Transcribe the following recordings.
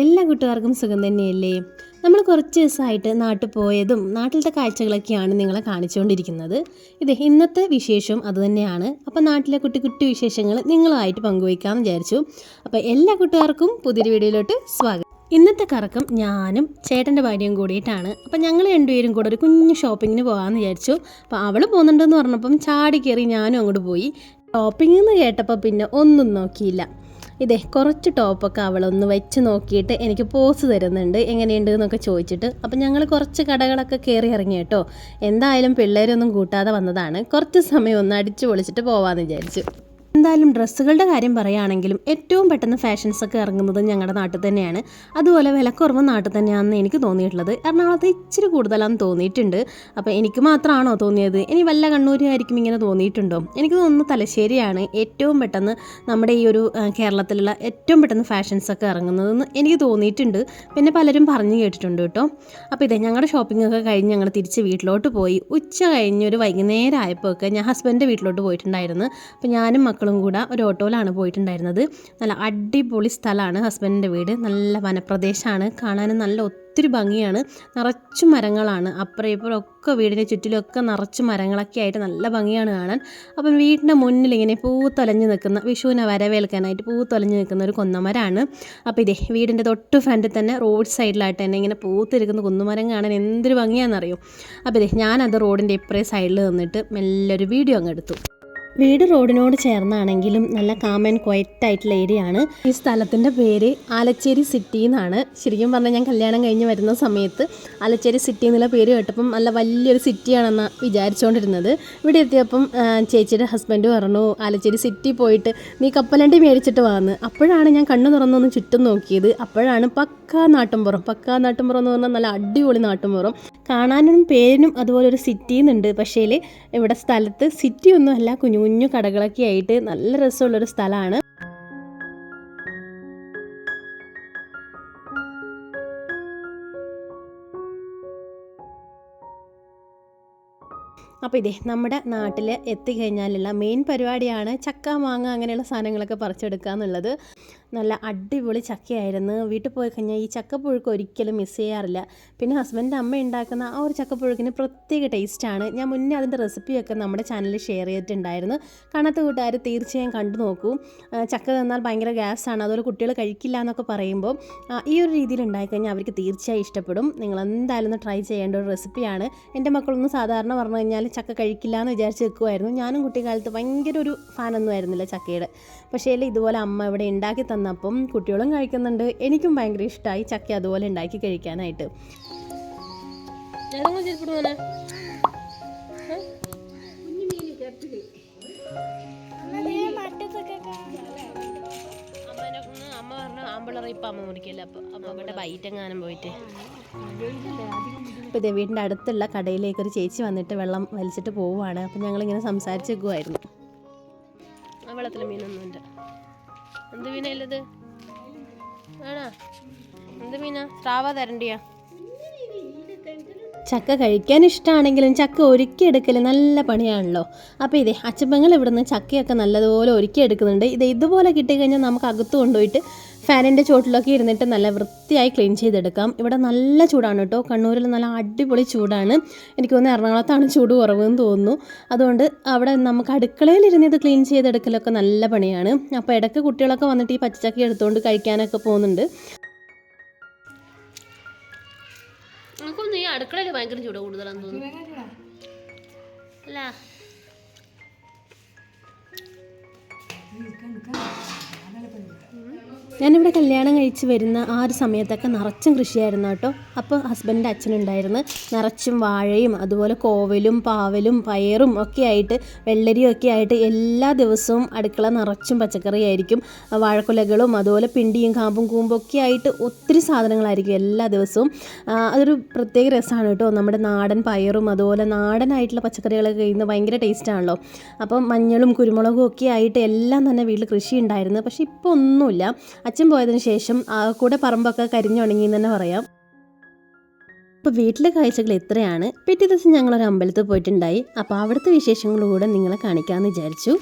എല്ലാ കൂട്ടുകാർക്കും സുഖം തന്നെയല്ലേ? നമ്മൾ കുറച്ച് ദിവസമായിട്ട് നാട്ടിൽ പോയതും നാട്ടിലത്തെ കാഴ്ചകളൊക്കെയാണ് നിങ്ങളെ കാണിച്ചുകൊണ്ടിരിക്കുന്നത്. ഇത് ഇന്നത്തെ വിശേഷം അതുതന്നെയാണ് അപ്പോൾ നാട്ടിലെ കുട്ടി കുട്ടി വിശേഷങ്ങൾ നിങ്ങളുമായിട്ട് പങ്കുവയ്ക്കാമെന്ന് വിചാരിച്ചു. അപ്പോൾ എല്ലാ കൂട്ടുകാർക്കും പുതിയൊരു വീഡിയോയിലോട്ട് സ്വാഗതം. ഇന്നത്തെ കറക്കം ഞാനും ചേട്ടന്റെ ഭാര്യയും കൂടിയിട്ടാണ്. അപ്പം ഞങ്ങൾ രണ്ടുപേരും കൂടെ ഒരു കുഞ്ഞു ഷോപ്പിങ്ങിന് പോകാമെന്ന് വിചാരിച്ചു. അപ്പോൾ അവൾ പോകുന്നുണ്ടെന്ന് പറഞ്ഞപ്പം ചാടി കയറി ഞാനും അങ്ങോട്ട് പോയി. ഷോപ്പിംഗ് എന്ന് കേട്ടപ്പോൾ പിന്നെ ഒന്നും നോക്കിയില്ല. ഇതേ കുറച്ച് ടോപ്പൊക്കെ അവളൊന്ന് വെച്ച് നോക്കിയിട്ട് എനിക്ക് പോസ് തരുന്നുണ്ട് എങ്ങനെയുണ്ട് എന്നൊക്കെ ചോദിച്ചിട്ട്. അപ്പം ഞങ്ങൾ കുറച്ച് കടകളൊക്കെ കയറി ഇറങ്ങി കേട്ടോ. എന്തായാലും പിള്ളേരൊന്നും കൂട്ടാതെ വന്നതാണ്. കുറച്ച് സമയം ഒന്ന് അടിച്ചു പൊളിച്ചിട്ട് പോവാമെന്ന് വിചാരിച്ചു. എന്തായാലും ഡ്രസ്സുകളുടെ കാര്യം പറയുകയാണെങ്കിലും ഏറ്റവും പെട്ടെന്ന് ഫാഷൻസൊക്കെ ഇറങ്ങുന്നത് ഞങ്ങളുടെ നാട്ടിൽ തന്നെയാണ്. അതുപോലെ വിലക്കുറവ് നാട്ടിൽ തന്നെയാണെന്ന് എനിക്ക് തോന്നിയിട്ടുള്ളത്. എറണാകുളത്ത് ഇച്ചിരി കൂടുതലാണെന്ന് തോന്നിയിട്ടുണ്ട്. അപ്പോൾ എനിക്ക് മാത്രമാണോ തോന്നിയത്? ഇനി വല്ല കണ്ണൂരായിരിക്കും ഇങ്ങനെ തോന്നിയിട്ടുണ്ടോ? എനിക്ക് തോന്നുന്നു തലശ്ശേരിയാണ് ഏറ്റവും പെട്ടെന്ന് നമ്മുടെ ഈ ഒരു കേരളത്തിലുള്ള ഏറ്റവും പെട്ടെന്ന് ഫാഷൻസൊക്കെ ഇറങ്ങുന്നതെന്ന് എനിക്ക് തോന്നിയിട്ടുണ്ട്. പിന്നെ പലരും പറഞ്ഞു കേട്ടിട്ടുണ്ട് കേട്ടോ. അപ്പോൾ ഇതേ ഞങ്ങളുടെ ഷോപ്പിംഗ് ഒക്കെ കഴിഞ്ഞ് ഞങ്ങൾ തിരിച്ച് വീട്ടിലോട്ട് പോയി. ഉച്ച കഴിഞ്ഞ് ഒരു വൈകുന്നേരം ആയപ്പോൾ ഒക്കെ ഞാൻ ഹസ്ബൻഡിന്റെ വീട്ടിലോട്ട് പോയിട്ടുണ്ടായിരുന്നു. അപ്പോൾ ഞാനും മക്കളും കൂടെ ഒരു ഓട്ടോയിലാണ് പോയിട്ടുണ്ടായിരുന്നത്. നല്ല അടിപൊളി സ്ഥലമാണ് ഹസ്ബൻഡിന്റെ വീട്. നല്ല വനപ്രദേശമാണ്. കാണാനും നല്ല ഒത്തിരി ഭംഗിയാണ്. നിറച്ചു മരങ്ങളാണ്. അപ്പുറം ഇപ്പുറം ഒക്കെ വീടിന്റെ ചുറ്റിലൊക്കെ നിറച്ച് മരങ്ങളൊക്കെ ആയിട്ട് നല്ല ഭംഗിയാണ് കാണാൻ. അപ്പം വീടിന്റെ മുന്നിൽ ഇങ്ങനെ പൂ പൂത്തൊലഞ്ഞ് നിൽക്കുന്ന വിഷുവിനെ വരവേൽക്കാനായിട്ട് പൂത്തൊലഞ്ഞ് നിൽക്കുന്ന ഒരു കൊന്നമരമാണ്. അപ്പോൾ ഇതേ വീടിന്റെ തൊട്ട് ഫ്രണ്ടിൽ തന്നെ റോഡ് സൈഡിലായിട്ട് തന്നെ ഇങ്ങനെ പൂത്തിരിക്കുന്ന കുന്നുമരം കാണാൻ എന്തൊരു ഭംഗിയാണെന്നറിയും? അപ്പോൾ ഇതേ ഞാനത് റോഡിന്റെ ഇപ്പറേ സൈഡിൽ നിന്നിട്ട് മെല്ലൊരു വീഡിയോ അങ്ങ് എടുത്തു. വീട് റോഡിനോട് ചേർന്നാണെങ്കിലും നല്ല കാം ആൻഡ് ക്വയറ്റ് ആയിട്ടുള്ള ഏരിയ ആണ്. ഈ സ്ഥലത്തിന്റെ പേര് ആലച്ചേരി സിറ്റി എന്നാണ്. ശരിക്കും പറഞ്ഞാൽ ഞാൻ കല്യാണം കഴിഞ്ഞ് വരുന്ന സമയത്ത് ആലച്ചേരി സിറ്റി എന്നുള്ള പേര് കേട്ടപ്പം നല്ല വലിയൊരു സിറ്റിയാണെന്ന് വിചാരിച്ചുകൊണ്ടിരുന്നത് ഇവിടെ എത്തിയപ്പം ചേച്ചിയുടെ ഹസ്ബൻഡ് പറഞ്ഞു ആലച്ചേരി സിറ്റി പോയിട്ട് നീ കപ്പലണ്ടി മേടിച്ചിട്ട് വന്ന്. അപ്പോഴാണ് ഞാൻ കണ്ണു തുറന്നൊന്ന് ചുറ്റും നോക്കിയത്. അപ്പോഴാണ് പക്കാ നാട്ടുംപുറം പക്കാ നാട്ടുംപുറം എന്ന് പറഞ്ഞാൽ നല്ല അടിപൊളി നാട്ടുംപുറം. കാണാനും പേരിനും അതുപോലെ ഒരു സിറ്റി എന്നുണ്ട്. പക്ഷേ ഇവിടെ സ്ഥലത്ത് സിറ്റി ഒന്നും അല്ല കുഞ്ഞു കുഞ്ഞു കടകളൊക്കെ ആയിട്ട് നല്ല രസമുള്ളൊരു സ്ഥലമാണ്. അപ്പോൾ ഇതേ നമ്മുടെ നാട്ടിൽ എത്തിക്കഴിഞ്ഞാലുള്ള മെയിൻ പരിപാടിയാണ് ചക്ക മാങ്ങ അങ്ങനെയുള്ള സാധനങ്ങളൊക്കെ പറിച്ചെടുക്കുക എന്നുള്ളത്. നല്ല അടിപൊളി ചക്കയായിരുന്നു. വീട്ടിൽ പോയി കഴിഞ്ഞാൽ ഈ ചക്കപ്പുഴുക്ക് ഒരിക്കലും മിസ് ചെയ്യാറില്ല. പിന്നെ ഹസ്ബൻഡ് അമ്മ ഉണ്ടാക്കുന്ന ആ ഒരു ചക്കപ്പുഴുക്കിന് പ്രത്യേക ടേസ്റ്റാണ് ഞാൻ മുന്നേ അതിന്റെ റെസിപ്പിയൊക്കെ നമ്മുടെ ചാനലിൽ ഷെയർ ചെയ്തിട്ടുണ്ടായിരുന്നു. കാണാത്ത കൂട്ടുകാർ തീർച്ചയായും കണ്ടു നോക്കൂ. ചക്ക തന്നാൽ ഭയങ്കര ഗ്യാസാണ് അതുപോലെ കുട്ടികൾ കഴിക്കില്ല എന്നൊക്കെ പറയുമ്പോൾ ഈ ഒരു രീതിയിൽ ഉണ്ടായിക്കഴിഞ്ഞാൽ അവർക്ക് തീർച്ചയായും ഇഷ്ടപ്പെടും. നിങ്ങൾ എന്തായാലും ഒന്ന് ട്രൈ ചെയ്യേണ്ട ഒരു റെസിപ്പിയാണ് എന്റെ മക്കളൊന്നും സാധാരണ പറഞ്ഞു കഴിഞ്ഞാൽ ചക്ക കഴിക്കില്ല എന്ന് വിചാരിച്ച് വെക്കുമായിരുന്നു ഞാനും കുട്ടിക്കാലത്ത് ഭയങ്കര ഒരു ഫാനൊന്നും ആയിരുന്നില്ല ചക്കയുടെ. പക്ഷേ ഇതുപോലെ അമ്മ ഇവിടെ ഉണ്ടാക്കി തന്നപ്പം കുട്ടികളും കഴിക്കുന്നുണ്ട്. എനിക്കും ഭയങ്കര ഇഷ്ടമായി ചക്ക അതുപോലെ ഉണ്ടാക്കി കഴിക്കാനായിട്ട്. അമ്മ പറഞ്ഞു ആമ്പിളറ ഇപ്പം അമ്മ മുറിക്കില്ല? അപ്പം അമ്മ അവിടെ ബൈറ്റെങ്ങാനും പോയിട്ട്. ഇപ്പോൾ ഇതേ വീടിന്റെ അടുത്തുള്ള കടയിലേക്ക് ഒരു ചേച്ചി വന്നിട്ട് വെള്ളം വലിച്ചിട്ട് പോവുകയാണ് അപ്പം ഞങ്ങളിങ്ങനെ സംസാരിച്ച് നിൽക്കുമായിരുന്നു ആ വെള്ളത്തിൽ മീനൊന്നുമില്ല. എന്ത് മീനല്ലത് ആണോ? എന്ത് മീനാ? സ്രാവ തരണ്ടിയാ? ചക്ക കഴിക്കാൻ ഇഷ്ടമാണെങ്കിലും ചക്ക ഒരുക്കിയെടുക്കൽ നല്ല പണിയാണല്ലോ. അപ്പോൾ ഇതേ അച്ചപ്പങ്ങൾ ഇവിടുന്ന് ചക്കയൊക്കെ നല്ലതുപോലെ ഒരുക്കിയെടുക്കുന്നുണ്ട് ഇത് ഇതുപോലെ കിട്ടിക്കഴിഞ്ഞാൽ നമുക്ക് അകത്ത് കൊണ്ടുപോയിട്ട് ഫാനിന്റെ ചോട്ടിലൊക്കെ ഇരുന്നിട്ട് നല്ല വൃത്തിയായി ക്ലീൻ ചെയ്തെടുക്കാം. ഇവിടെ നല്ല ചൂടാണ് കേട്ടോ. കണ്ണൂരിൽ നല്ല അടിപൊളി ചൂടാണ്. എനിക്ക് തോന്നുന്നു എറണാകുളത്താണ് ചൂട് കുറവെന്ന് തോന്നുന്നു. അതുകൊണ്ട് അവിടെ നമുക്ക് അടുക്കളയിൽ ഇരുന്ന് ഇത് ക്ലീൻ ചെയ്തെടുക്കലൊക്കെ നല്ല പണിയാണ്. അപ്പോൾ ഇടയ്ക്ക് കുട്ടികളൊക്കെ വന്നിട്ട് ഈ പച്ചച്ചക്ക എടുത്തുകൊണ്ട് കഴിക്കാനൊക്കെ പോകുന്നുണ്ട്. അടുക്കളയിൽ ഭയങ്കര ചൂട് കൂടുതലാന്ന് തോന്നുന്നു. അല്ല. ഞാനിവിടെ കല്യാണം കഴിച്ച് വരുന്ന ആ ഒരു സമയത്തൊക്കെ നിറച്ചും കൃഷിയായിരുന്നു കേട്ടോ. അപ്പോൾ ഹസ്ബൻഡിന്റെ അച്ഛനുണ്ടായിരുന്നു. നിറച്ചും വാഴയും അതുപോലെ കോവലും പാവലും പയറും ഒക്കെ ആയിട്ട് വെള്ളരിയും ഒക്കെ ആയിട്ട് എല്ലാ ദിവസവും അടുക്കള നിറച്ചും പച്ചക്കറിയായിരിക്കും. വാഴക്കുലകളും അതുപോലെ പിണ്ടിയും കാമ്പും കൂമ്പും ഒക്കെ ആയിട്ട് ഒത്തിരി സാധനങ്ങളായിരിക്കും എല്ലാ ദിവസവും. അതൊരു പ്രത്യേക രസമാണ് കേട്ടോ. നമ്മുടെ നാടൻ പയറും അതുപോലെ നാടനായിട്ടുള്ള പച്ചക്കറികളൊക്കെ കഴിയുന്നത് ഭയങ്കര ടേസ്റ്റാണല്ലോ അപ്പം മഞ്ഞളും കുരുമുളകും ഒക്കെ ആയിട്ട് എല്ലാം തന്നെ വീട്ടിൽ കൃഷി ഉണ്ടായിരുന്നു പക്ഷേ ഇപ്പോൾ ഒന്നുമില്ല. അച്ഛൻ പോയതിന് ശേഷം കൂടെ പറമ്പൊക്കെ കരിഞ്ഞുണങ്ങി എന്ന് തന്നെ പറയാം. അപ്പോൾ വീട്ടിലെ കാഴ്ചകൾ ഇത്രയാണ്. പിറ്റേ ദിവസം ഞങ്ങളൊരു അമ്പലത്തിൽ പോയിട്ടുണ്ടായി. അപ്പോൾ അവിടുത്തെ വിശേഷങ്ങളൂടെ നിങ്ങളെ കാണിക്കാമെന്ന് വിചാരിച്ചു.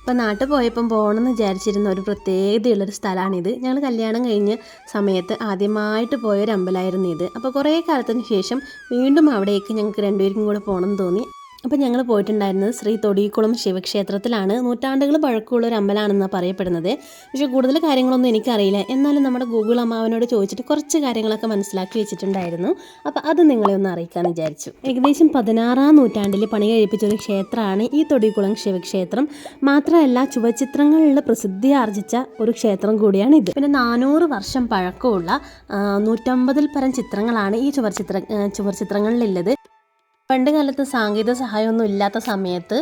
അപ്പോൾ നാട്ടിൽ പോയപ്പം പോകണമെന്ന് വിചാരിച്ചിരുന്ന ഒരു പ്രത്യേകതയുള്ളൊരു സ്ഥലമാണിത് ഞങ്ങൾ കല്യാണം കഴിഞ്ഞ സമയത്ത് ആദ്യമായിട്ട് പോയൊരു അമ്പലമായിരുന്നു ഇത്. അപ്പോൾ കുറേ കാലത്തിന് ശേഷം വീണ്ടും അവിടേക്ക് ഞങ്ങൾക്ക് രണ്ടുപേർക്കും കൂടെ പോകണമെന്ന് തോന്നി. അപ്പോൾ ഞങ്ങൾ പോയിട്ടുണ്ടായിരുന്നത് ശ്രീ തൊടിക്കുളം ശിവക്ഷേത്രത്തിലാണ്. നൂറ്റാണ്ടുകൾ പഴക്കമുള്ള ഒരു അമ്പലമാണെന്നാണ് പറയപ്പെടുന്നത്. പക്ഷേ കൂടുതൽ കാര്യങ്ങളൊന്നും എനിക്കറിയില്ല. എന്നാലും നമ്മുടെ ഗൂഗിൾ അമ്മാവനോട് ചോദിച്ചിട്ട് കുറച്ച് കാര്യങ്ങളൊക്കെ മനസ്സിലാക്കി വെച്ചിട്ടുണ്ടായിരുന്നു. അപ്പോൾ അത് നിങ്ങളെ ഒന്ന് അറിയിക്കാമെന്ന് വിചാരിച്ചു. ഏകദേശം പതിനാറാം നൂറ്റാണ്ടിൽ പണി കഴിപ്പിച്ച ഒരു ക്ഷേത്രമാണ് ഈ തൊടിക്കുളം ശിവക്ഷേത്രം. മാത്രമല്ല ചുവചിത്രങ്ങളിൽ പ്രസിദ്ധി ആർജിച്ച ഒരു ക്ഷേത്രം കൂടിയാണ് ഇത്. പിന്നെ നാനൂറ് വർഷം പഴക്കമുള്ള നൂറ്റമ്പതിൽ പരം ചിത്രങ്ങളാണ് ഈ ചുവർ ചിത്ര ചുവർ ചിത്രങ്ങളിലുള്ളത്. പണ്ട് കാലത്ത് സാങ്കേതിക സഹായമൊന്നും ഇല്ലാത്ത സമയത്ത്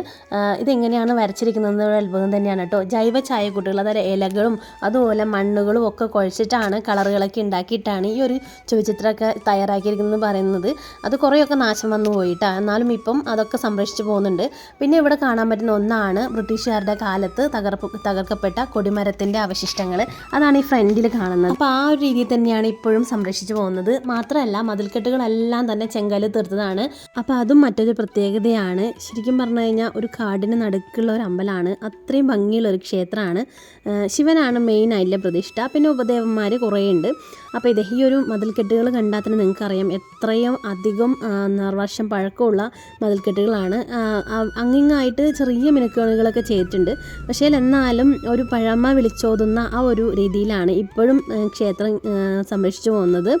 ഇതെങ്ങനെയാണ് വരച്ചിരിക്കുന്നത് ഒരു അത്ഭുതം തന്നെയാണ് കേട്ടോ. ജൈവ ചായക്കുട്ടികൾ അതായത് ഇലകളും അതുപോലെ മണ്ണുകളും ഒക്കെ കുഴച്ചിട്ടാണ് കളറുകളൊക്കെ ഉണ്ടാക്കിയിട്ടാണ് ഈ ഒരു ചുവചിത്രമൊക്കെ തയ്യാറാക്കിയിരിക്കുന്നത് പറയുന്നത്. അത് കുറേയൊക്കെ നാശം വന്നു പോയിട്ടാണ് എന്നാലും ഇപ്പം അതൊക്കെ സംരക്ഷിച്ചു പോകുന്നുണ്ട്. പിന്നെ ഇവിടെ കാണാൻ പറ്റുന്ന ഒന്നാണ് ബ്രിട്ടീഷുകാരുടെ കാലത്ത് തകർപ്പ് തകർക്കപ്പെട്ട കൊടിമരത്തിന്റെ അവശിഷ്ടങ്ങൾ. അതാണ് ഈ ഫ്രണ്ടിൽ കാണുന്നത്. അപ്പോൾ ആ ഒരു രീതിയിൽ തന്നെയാണ് ഇപ്പോഴും സംരക്ഷിച്ചു പോകുന്നത്. മാത്രമല്ല മതിൽക്കെട്ടുകളെല്ലാം തന്നെ ചെങ്കൽ തീർത്തതാണ്. അതും മറ്റൊരു പ്രത്യേകതയാണ്. ശരിക്കും പറഞ്ഞു കഴിഞ്ഞാൽ ഒരു കാടിന് നടുക്കുള്ള ഒരു അമ്പലമാണ്. അത്രയും ഭംഗിയുള്ള ഒരു ക്ഷേത്രമാണ് ശിവനാണ് മെയിൻ ആയിട്ടുള്ള പ്രതിഷ്ഠ. പിന്നെ ഉപദേവന്മാർ കുറേ ഉണ്ട് അപ്പോൾ ഇത് ഈ ഒരു മതിൽക്കെട്ടുകൾ കണ്ടാൽ തന്നെ നിങ്ങൾക്കറിയാം. എത്രയും അധികം വർഷം പഴക്കമുള്ള മതിൽക്കെട്ടുകളാണ്. അങ്ങിങ്ങായിട്ട് ചെറിയ മിനുക്കുകളൊക്കെ ചെയ്തിട്ടുണ്ട്. പക്ഷേ എന്നാലും ഒരു പഴമ വിളിച്ചോതുന്ന ആ ഒരു രീതിയിലാണ് ഇപ്പോഴും ക്ഷേത്രം സംരക്ഷിച്ചു പോകുന്നത്.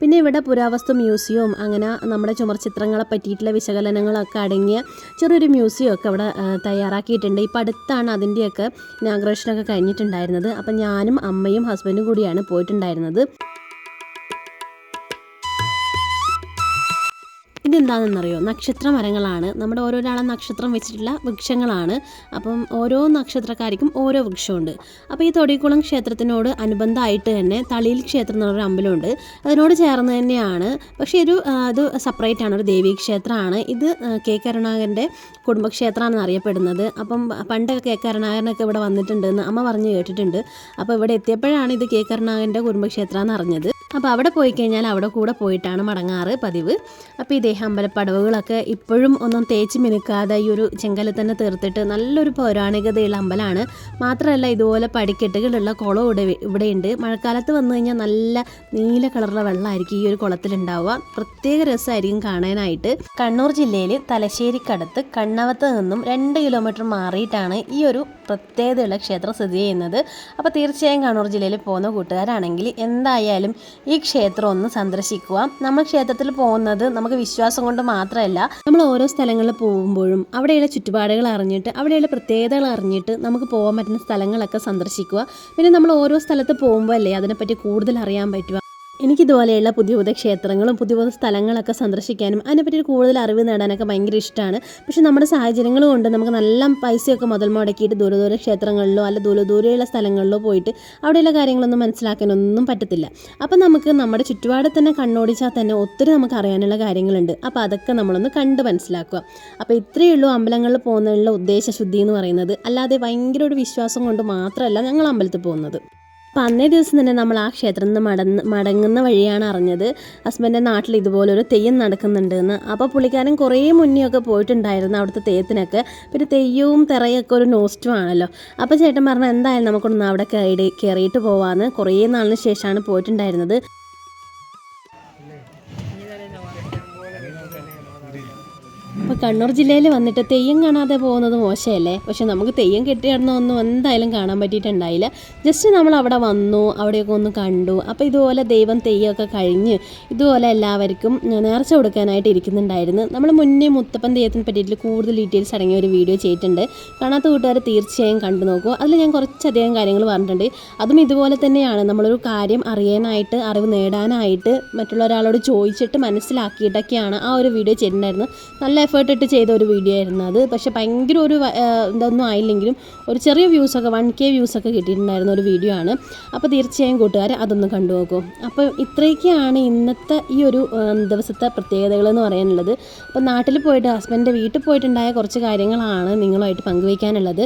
പിന്നെ ഇവിടെ പുരാവസ്തു മ്യൂസിയവും അങ്ങനെ നമ്മുടെ ചുമർ ചിത്രങ്ങളെ പറ്റിയിട്ടുള്ള വിശകലനങ്ങളൊക്കെ അടങ്ങിയ ചെറിയൊരു മ്യൂസിയം ഒക്കെ അവിടെ തയ്യാറാക്കിയിട്ടുണ്ട്. ഇപ്പം അടുത്താണ് അതിന്റെയൊക്കെ ഇനാഗ്രേഷനൊക്കെ കഴിഞ്ഞിട്ടുണ്ടായിരുന്നത്. അപ്പം ഞാനും അമ്മയും ഹസ്ബൻഡും കൂടിയാണ് പോയിട്ടുണ്ടായിരുന്നത്. ഇതെന്താണെന്നറിയോ? നക്ഷത്ര മരങ്ങളാണ് നമ്മുടെ ഓരോരാളെ നക്ഷത്രം വെച്ചിട്ടുള്ള വൃക്ഷങ്ങളാണ്. അപ്പം ഓരോ നക്ഷത്രക്കാർക്കും ഓരോ വൃക്ഷമുണ്ട്. അപ്പോൾ ഈ തൊടിക്കുളം ക്ഷേത്രത്തിനോട് അനുബന്ധമായിട്ട് തന്നെ തളിയിൽ ക്ഷേത്രം എന്ന് പറഞ്ഞൊരു അമ്പലമുണ്ട്. അതിനോട് ചേർന്ന് തന്നെയാണ്. പക്ഷേ ഒരു അത് സെപ്പറേറ്റ് ആണ്. ഒരു ദേവീ ക്ഷേത്രമാണ്. ഇത് കെ കരുണാകരന്റെ കുടുംബക്ഷേത്രമാണെന്ന് അറിയപ്പെടുന്നത്. അപ്പം പണ്ടൊക്കെ കെ കരുണാകരനൊക്കെ ഇവിടെ വന്നിട്ടുണ്ടെന്ന് അമ്മ പറഞ്ഞ് കേട്ടിട്ടുണ്ട്. അപ്പോൾ ഇവിടെ എത്തിയപ്പോഴാണ് ഇത് കെ കരുണാകരന്റെ കുടുംബക്ഷേത്രമെന്ന് അറിഞ്ഞത്. അപ്പോൾ അവിടെ പോയി കഴിഞ്ഞാൽ അവിടെ കൂടെ പോയിട്ടാണ് മടങ്ങാറ് പതിവ്. അപ്പോൾ ഇതേ അമ്പലപ്പടവുകളൊക്കെ ഇപ്പോഴും ഒന്നും തേച്ച് മിനുക്കാതെ ഈ ഒരു ചെങ്കൽ തന്നെ തീർത്തിട്ട് നല്ലൊരു പൗരാണികതയുള്ള അമ്പലമാണ് മാത്രമല്ല ഇതുപോലെ പടിക്കെട്ടുകളുള്ള കുളം ഇവിടെ ഇവിടെയുണ്ട്. മഴക്കാലത്ത് വന്നു കഴിഞ്ഞാൽ നല്ല നീല കളറുള്ള വെള്ളമായിരിക്കും ഈ ഒരു കുളത്തിലുണ്ടാവുക. പ്രത്യേക രസമായിരിക്കും കാണാനായിട്ട്. കണ്ണൂർ ജില്ലയിൽ തലശ്ശേരിക്കടുത്ത് കണ്ണവത്ത് നിന്നും രണ്ട് കിലോമീറ്റർ മാറിയിട്ടാണ് ഈ ഒരു പ്രത്യേകതയുള്ള ക്ഷേത്രം സ്ഥിതി ചെയ്യുന്നത്. അപ്പോൾ തീർച്ചയായും കണ്ണൂർ ജില്ലയിൽ പോകുന്ന കൂട്ടുകാരാണെങ്കിൽ എന്തായാലും ഈ ക്ഷേത്രം ഒന്ന് സന്ദർശിക്കുക. നമ്മൾ ക്ഷേത്രത്തിൽ പോകുന്നത് നമുക്ക് വിശ്വാസം കൊണ്ട് മാത്രമല്ല നമ്മൾ ഓരോ സ്ഥലങ്ങളിൽ പോകുമ്പോഴും അവിടെയുള്ള ചുറ്റുപാടുകൾ അറിഞ്ഞിട്ട് അവിടെയുള്ള പ്രത്യേകതകൾ അറിഞ്ഞിട്ട് നമുക്ക് പോകാൻ പറ്റുന്ന സ്ഥലങ്ങളൊക്കെ സന്ദർശിക്കുക. പിന്നെ നമ്മൾ ഓരോ സ്ഥലത്ത് പോകുമ്പോൾ അല്ലേ അതിനെപ്പറ്റി കൂടുതൽ അറിയാൻ പറ്റുക. എനിക്കിതുപോലെയുള്ള പുതിയ പുതിയ ക്ഷേത്രങ്ങളും പുതിയ പുതിയ സ്ഥലങ്ങളൊക്കെ സന്ദർശിക്കാനും അതിനെപ്പറ്റി കൂടുതൽ അറിവ് നേടാനൊക്കെ ഭയങ്കര ഇഷ്ടമാണ്. പക്ഷേ നമ്മുടെ സാഹചര്യങ്ങൾ കൊണ്ട് നമുക്ക് നല്ല പൈസയൊക്കെ മുതൽ മുടക്കിയിട്ട് ദൂരെ ദൂരെ ക്ഷേത്രങ്ങളിലോ അല്ല ദൂരെ ദൂരെയുള്ള സ്ഥലങ്ങളിലോ പോയിട്ട് അവിടെയുള്ള കാര്യങ്ങളൊന്നും മനസ്സിലാക്കാനൊന്നും പറ്റത്തില്ല. അപ്പം നമുക്ക് നമ്മുടെ ചുറ്റുപാടെ തന്നെ കണ്ണോടിച്ചാൽ തന്നെ ഒത്തിരി നമുക്ക് അറിയാനുള്ള കാര്യങ്ങളുണ്ട്. അപ്പോൾ അതൊക്കെ നമ്മളൊന്ന് കണ്ട് മനസ്സിലാക്കുക. അപ്പോൾ ഇത്രയേ ഉള്ളൂ അമ്പലങ്ങളിൽ പോകുന്നതിനുള്ള ഉദ്ദേശശുദ്ധി എന്ന് പറയുന്നത്. അല്ലാതെ ഭയങ്കര ഒരു വിശ്വാസം കൊണ്ട് മാത്രമല്ല ഞങ്ങൾ അമ്പലത്തിൽ പോകുന്നത്. അപ്പം അന്നേ ദിവസം തന്നെ നമ്മൾ ആ ക്ഷേത്രത്തിൽ നിന്ന് മടങ്ങ് മടങ്ങുന്ന വഴിയാണ് അറിഞ്ഞത്. ഹസ്ബൻഡിന്റെ നാട്ടിൽ ഇതുപോലൊരു തെയ്യം നടക്കുന്നുണ്ട് എന്ന് അപ്പോൾ പുള്ളിക്കാരൻ കുറേ മുന്നേ ഒക്കെ പോയിട്ടുണ്ടായിരുന്നു അവിടുത്തെ തെയ്യത്തിനൊക്കെ. പിന്നെ തെയ്യവും തിറയൊക്കെ ഒരു നോസ്റ്റും ആണല്ലോ. അപ്പോൾ ചേട്ടൻ പറഞ്ഞു എന്തായാലും നമുക്കൊന്ന് അവിടെ കയറി കയറിയിട്ട് പോവാന്ന്. കുറേ നാളിന് ശേഷമാണ് പോയിട്ടുണ്ടായിരുന്നത്. അപ്പോൾ കണ്ണൂർ ജില്ലയിൽ വന്നിട്ട് തെയ്യം കാണാതെ പോകുന്നത് മോശമല്ലേ? പക്ഷെ നമുക്ക് തെയ്യം കെട്ടിയിടണമൊന്നും എന്തായാലും കാണാൻ പറ്റിയിട്ടുണ്ടായില്ല. ജസ്റ്റ് നമ്മൾ അവിടെ വന്നു അവിടെയൊക്കെ ഒന്ന് കണ്ടു. അപ്പോൾ ഇതുപോലെ ദൈവം തെയ്യമൊക്കെ കഴിഞ്ഞ് ഇതുപോലെ എല്ലാവർക്കും നേർച്ച കൊടുക്കാനായിട്ട് ഇരിക്കുന്നുണ്ടായിരുന്നു. നമ്മൾ മുന്നേ മുത്തപ്പൻ തെയ്യത്തിനെ പറ്റിയിട്ട് കൂടുതൽ ഡീറ്റെയിൽസ് അടങ്ങിയ ഒരു വീഡിയോ ചെയ്തിട്ടുണ്ട്. കാണാത്ത കൂട്ടുകാർ തീർച്ചയായും കണ്ടു നോക്കൂ. അതിൽ ഞാൻ കുറച്ചധികം കാര്യങ്ങൾ പറഞ്ഞിട്ടുണ്ട്. അതും ഇതുപോലെ തന്നെയാണ്. നമ്മളൊരു കാര്യം അറിയാനായിട്ട് അറിവ് നേടാനായിട്ട് മറ്റുള്ള ഒരാളോട് ചോദിച്ചിട്ട് മനസ്സിലാക്കിയിട്ടൊക്കെയാണ് ആ ഒരു വീഡിയോ ചെയ്തിട്ടുണ്ടായിരുന്നത്. നല്ല എഫേർട്ട് ഇട്ട് ചെയ്ത ഒരു വീഡിയോ ആയിരുന്നു അത്. പക്ഷേ ഭയങ്കര ഒരു ഇതൊന്നും ആയില്ലെങ്കിലും ഒരു ചെറിയ വ്യൂസൊക്കെ വൺ കെ വ്യൂസൊക്കെ കിട്ടിയിട്ടുണ്ടായിരുന്ന ഒരു വീഡിയോ ആണ്. അപ്പോൾ തീർച്ചയായും കൂട്ടുകാർ അതൊന്ന് കണ്ടു നോക്കൂ. അപ്പോൾ ഇത്രയൊക്കെയാണ് ഇന്നത്തെ ഈ ഒരു ദിവസത്തെ പ്രത്യേകതകൾ എന്ന് പറയാനുള്ളത്. അപ്പോൾ നാട്ടിൽ പോയിട്ട് ഹസ്ബൻഡിന്റെ വീട്ടിൽ പോയിട്ടുണ്ടായ കുറച്ച് കാര്യങ്ങളാണ് നിങ്ങളുമായിട്ട് പങ്കുവയ്ക്കാനുള്ളത്.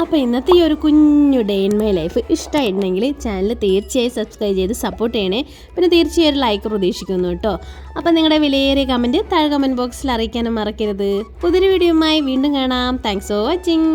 അപ്പോൾ ഇന്നത്തെ ഈ ഒരു കുഞ്ഞു ഡേ ഇൻ മൈ ലൈഫ് ഇഷ്ടമായിട്ടുണ്ടെങ്കിൽ ചാനൽ തീർച്ചയായും സബ്സ്ക്രൈബ് ചെയ്ത് സപ്പോർട്ട് ചെയ്യണേ. പിന്നെ തീർച്ചയായും ലൈക്ക് പ്രതീക്ഷിക്കുന്നു കേട്ടോ അപ്പോൾ നിങ്ങളുടെ വിലയേറിയ കമന്റ് താഴെ കമന്റ് ബോക്സിൽ അറിയിക്കാനും മറക്കരുത്. പുതിയൊരു വീഡിയോയുമായി വീണ്ടും കാണാം. Thanks for watching